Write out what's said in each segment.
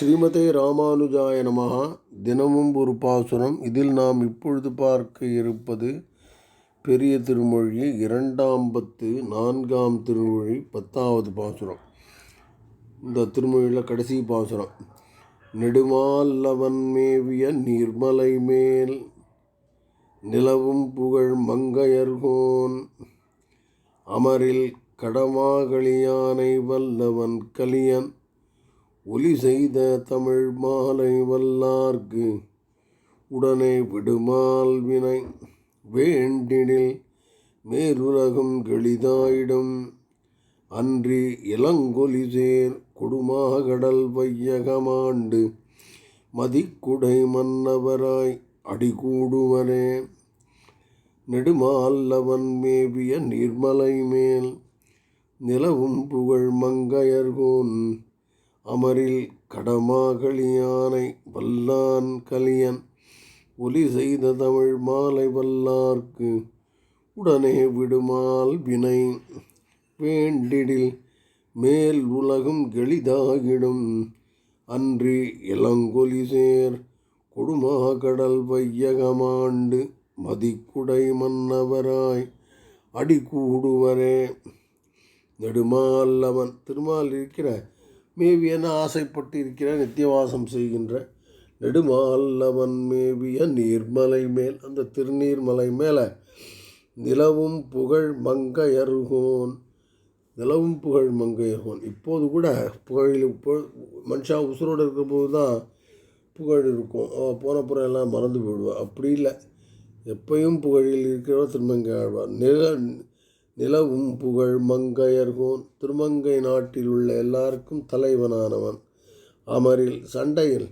ஸ்ரீமதே ராமானுஜாய நமஹா. தினமும் ஒரு பாசுரம். இதில் நாம் இப்பொழுது பார்க்க இருப்பது பெரிய திருமொழி இரண்டாம் பத்து நான்காம் திருமொழி பத்தாவது பாசுரம். இந்த திருமொழியில் கடைசி பாசுரம். நெடுமால்லவன் மேவிய நீர்மலை மேல் நிலவும் புகழ் மங்கையர்கோன் அமரில் கடமாகளியானை வல்லவன் கலியன் ஒலி செய்த தமிழ் மாலை வல்லார்க்கு உடனே விடுமால் வினை. வேண்டினில் மேருலகம் கெளிதாயிடும். அன்றி இளங்கொலி சேர் கொடுமாகடல் வையகமாண்டு மதிக்குடை மன்னவராய் அடிகூடுவரே நெடுமால்லவன் மேவிய நீர்மலை மேல் நிலவும் புகழ் மங்கையர்கோன். அமரில் கடமாகழியானை வல்லான் கலியன் ஒலி செய்த தமிழ் மாலை வல்லார்க்கு உடனே விடுமால் வினை வேண்டிடில் மேல் உலகம் கெளிதாகிடும். அன்றி இளங்கொலி சேர் கொடுமாகடல் வையகமாண்டு மதிக்குடை மன்னவராய் அடிகூடுவரே. நெடுமால்லவன் திருமால் இருக்கிற மேவியன ஆசைப்பட்டு இருக்கிற நித்தியவாசம் செய்கின்ற நெடுமால்லவன் மேவிய நீர்மலை மேல் அந்த திருநீர்மலை மேலே நிலவும் புகழ் மங்கையருகோன் நிலவும் புகழ் மங்கையர்கோன். இப்போது கூட புகழில் இப்போ மனுஷா உசுரோடு இருக்கிற போது தான் புகழ் இருக்கும். அவள் போனப்புறம் எல்லாம் மறந்து போயிடுவாள் அப்படி இல்லை. எப்பையும் புகழில் இருக்கிறவ திருமங்கை ஆழ்வார் நில நிலவும் புகழ் மங்கையர்கோன். திருமங்கை நாட்டில் உள்ள எல்லாருக்கும் தலைவனானவன். அமரில் சண்டையில்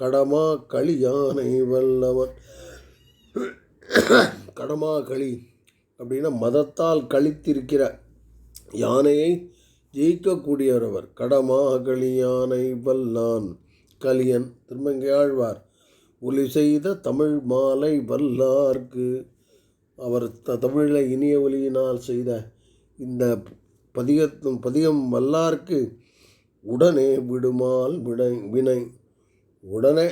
கடமா களி யானை வல்லவன். கடமா களி அப்படின்னா மதத்தால் கழித்திருக்கிற யானையை ஜெயிக்கக்கூடியவர் கடமா களி யானை வல்லான் கலியன் திருமங்கை ஆழ்வார் ஒலி செய்த தமிழ் மாலை வல்லார்க்கு. அவர் த தமிழில் இனிய ஒலியினால் செய்த இந்த பதிகத்தும் பதிகம் வல்லார்க்கு உடனே விடுமால் விடை வினை. உடனே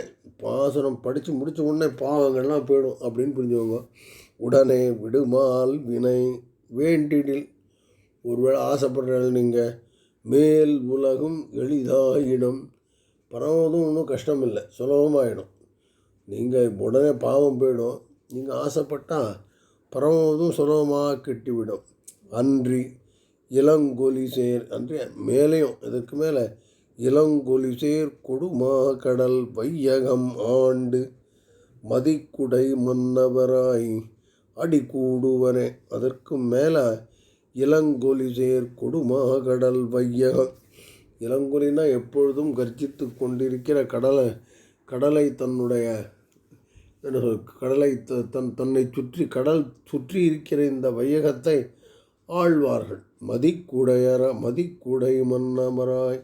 பாசனம் படித்து முடித்த உடனே பாவங்கள்லாம் போயிடும் அப்படின்னு புரிஞ்சுக்கோங்க. உடனே விடுமால் வினை. வேண்டிடில் ஒருவேளை ஆசைப்படுறாள் நீங்கள் மேல் உலகும் எளிதாயிடும். பரவதும் ஒன்றும் கஷ்டம் இல்லை சுலபமாகிடும் நீங்கள் உடனே பாவம் போயிடும். நீங்கள் ஆசைப்பட்டால் பரவுவதும் சுலபமாக கெட்டிவிடும். அன்றி இளங்கொலி சேர் அன்றி மேலேயும் இதற்கு மேலே இளங்கொலி சேர் கொடுமா கடல் வையகம் ஆண்டு மதிக்குடை மன்னவராய் அடி கூடுவனே அதற்கு மேலே இளங்கொலி சேர் கொடுமா கடல் வையகம். இளங்கொலினா எப்பொழுதும் கர்ஜித்து கொண்டிருக்கிற கடலை கடலை தன்னுடைய கடலை தன் தன்னை சுற்றி கடல் சுற்றி இருக்கிற இந்த வையகத்தை ஆழ்வார்கள் மதிக்குடையர மதிக்குடை மன்னமராய்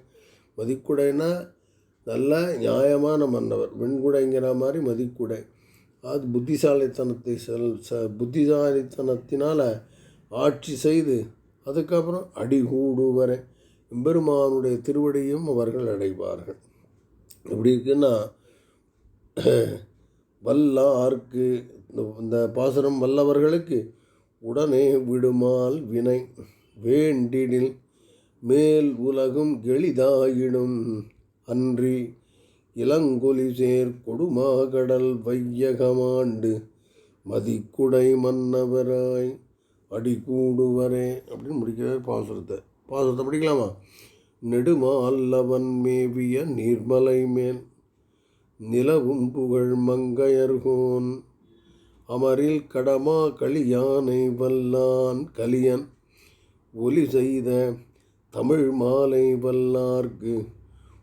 மதிக்குடைனா நல்ல நியாயமான மன்னவர். வெண்குடைங்கிற மாதிரி மதிக்குடை. அது புத்திசாலித்தனத்தை செல் ச புத்திசாலித்தனத்தினால் ஆட்சி செய்து அதுக்கப்புறம் அடிகூடுவரை எம்பெருமானுடைய திருவடியும் அவர்கள் அடைவார்கள். எப்படி இருக்குன்னா வல்லார்க்கு இந்த பாசுரம் வல்லவர்களுக்கு உடனே விடுமால் வினை. வேண்டிடில் மேல் உலகும் எளிதாயிடும் அன்றி இளங்கொலி சேர் கொடுமாகடல் வையகமாண்டு மதிக்குடை மன்னவராய் அடிகூடுவரே அப்படின்னு முடிக்கிறார் பாசுரத்தை. பாசுரத்தை படிக்கலாமா? நெடுமா அல்லவன் மேவிய நீர்மலை மேல். நிலவும் புகழ் மங்கையர்கோன். அமரில் கடமா களியானை வல்லான் கலியன் ஒலி செய்த தமிழ் மாலை வல்லார்க்கு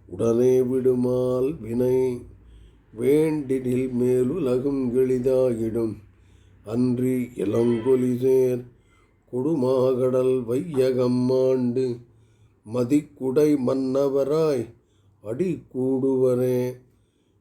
உடனே விடுமால் வினை. வேண்டிடில் மேலுலகும் எளிதாகிடும் அன்றி இளங்கொலி சேர் கொடுமாகடல் வையகம் ஆண்டு மதிக்குடை மன்னவராய் அடி கூடுவரே